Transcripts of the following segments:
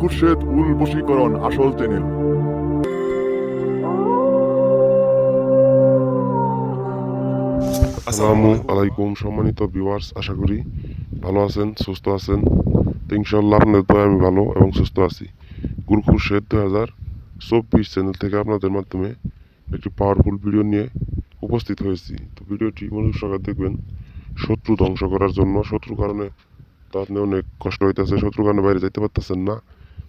খুরশেদ উল বশীকরণ আসল চ্যানেল আসসালামু আলাইকুম সম্মানিত ভিউয়ার্স আশা করি ভালো আছেন, সুস্থ আছেন। তো ইনশাল্লাহ আপনাদের দয়া আমি ভালো এবং সুস্থ আছি। গুরুকুর শেদ দু হাজার চব্বিশ চ্যানেল থেকে আপনাদের মাধ্যমে একটি পাওয়ারফুল ভিডিও নিয়ে উপস্থিত হয়েছি। তো ভিডিওটি মনোযোগ সহকারে দেখবেন, শত্রু ধ্বংস করার জন্য, শত্রুর কারণে তো আপনি অনেক কষ্ট হইতেছে কারণে বাইরে যাইতে পারতেছেন না।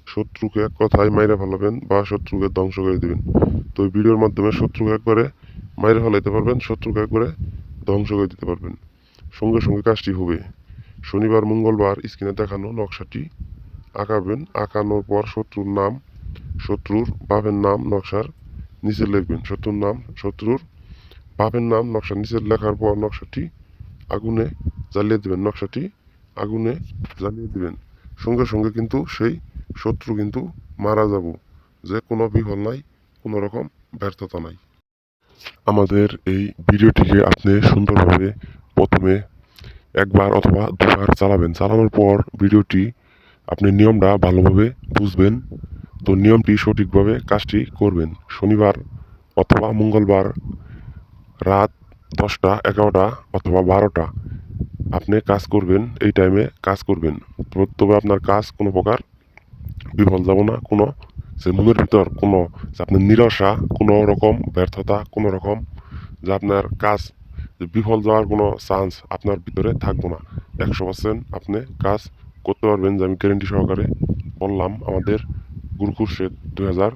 শত্রুকে এক কথায় মাইরে ফেলাবেন বা শত্রুকে ধ্বংস করে দিবেন। তো ভিডিওর মাধ্যমে শত্রুকে একবারে মাইরে ফেলাইতে পারবেন, শত্রুকে একবারে ধ্বংস করে দিতে পারবেন। সঙ্গে সঙ্গে কাজটি হবে। শনিবার, মঙ্গলবার স্ক্রিনে দেখানো নকশাটি আঁকাবেন। আঁকানোর পর শত্রুর নাম, শত্রুর বাপের নাম নকশার নিচে লিখবেন। শত্রুর নাম, শত্রুর বাপের নাম নকশার নিচে লেখার পর নকশাটি আগুনে জ্বালিয়ে দিবেন। নকশাটি আগুনে জ্বালিয়ে দিবেন। সঙ্গে সঙ্গে কিন্তু সেই শত্রু কিন্তু মারা যাব। যে কোনো বিফল নাই, কোনো রকম ব্যর্থতা নাই। আমাদের এই ভিডিওটিকে আপনি সুন্দরভাবে প্রথমে একবার অথবা দুবার চালাবেন। চালানোর পর ভিডিওটি আপনি নিয়মটা ভালোভাবে বুঝবেন। তো নিয়মটি সঠিকভাবে কাজটি করবেন। শনিবার অথবা মঙ্গলবার রাত দশটা, এগারোটা অথবা বারোটা। আপনি কাজ করবেন, এই টাইমে কাজ করবেন। তবে আপনার কাজ কোনো প্রকার বিফল যাব না, কোনো যে মনের ভিতর কোনো যে আপনার নিরাশা, কোনো রকম ব্যর্থতা, কোনো রকম যে আপনার কাজ বিফল যাওয়ার কোনো চান্স আপনার ভিতরে থাকব না। একশো পার্সেন্ট আপনি কাজ করতে পারবেন যে আমি গ্যারেন্টি সহকারে বললাম আমাদের গুরুকুর দুই হাজার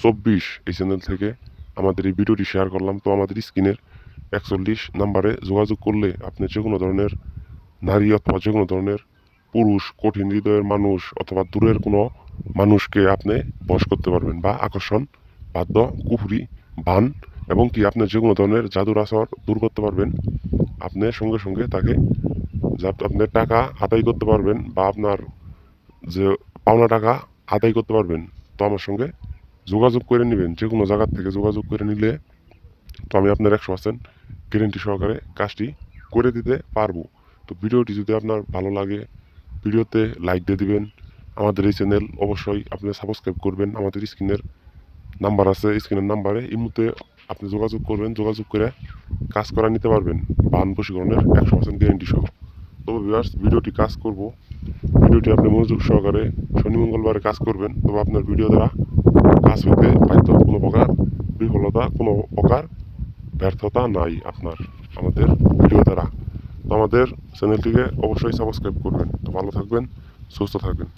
চব্বিশ এই চ্যানেল থেকে আমাদের এই ভিডিওটি শেয়ার করলাম। তো আমাদের স্ক্রিনের একচল্লিশ নাম্বারে যোগাযোগ করলে আপনি যে কোনো ধরনের নারী অথবা যে কোনো ধরনের পুরুষ, কঠিন হৃদয়ের মানুষ অথবা দূরের কোনো মানুষকে আপনি বশ করতে পারবেন বা আকর্ষণ, বাদ্য, কুফরি, বান এবং কি আপনি যে কোনো ধরনের জাদুর আসর দূর করতে পারবেন। আপনি সঙ্গে সঙ্গে তাকে যা আপনি টাকা আদায় করতে পারবেন বা আপনার যে পাওনা টাকা আদায় করতে পারবেন। তো আমার সঙ্গে যোগাযোগ করে নেবেন। যে কোনো জায়গার থেকে যোগাযোগ করে নিলে তো আমি আপনার একশো পার্সেন্ট গ্যারেন্টি সহকারে কাজটি করে দিতে পারব। তো ভিডিওটি যদি আপনার ভালো লাগে, ভিডিওতে লাইক দিয়ে দিবেন। আমাদের এই চ্যানেল অবশ্যই আপনি সাবস্ক্রাইব করবেন। আমাদের স্ক্রিনের নাম্বার আছে, স্ক্রিনের নাম্বারে এই মুহূর্তে আপনি যোগাযোগ করবেন, যোগাযোগ করে কাজ করা নিতে পারবেন। বান বশীকরণের একশো পার্সেন্ট গ্যারেন্টি সহ। তবে ভিউয়ার্স ভিডিওটি কাজ করব। ভিডিওটি আপনি মনোযোগ সহকারে শনি, মঙ্গলবারে কাজ করবেন। তবে আপনার ভিডিও দ্বারা কাজ হতে বাধ্য কোনো প্রকার বিফলতা, কোনো প্রকার ব্যর্থতা নাই আপনার, আমাদের ভিডিও দ্বারা তো আমাদের চ্যানেলটিকে অবশ্যই সাবস্ক্রাইব করবেন। তো ভালো থাকবেন, সুস্থ থাকবেন।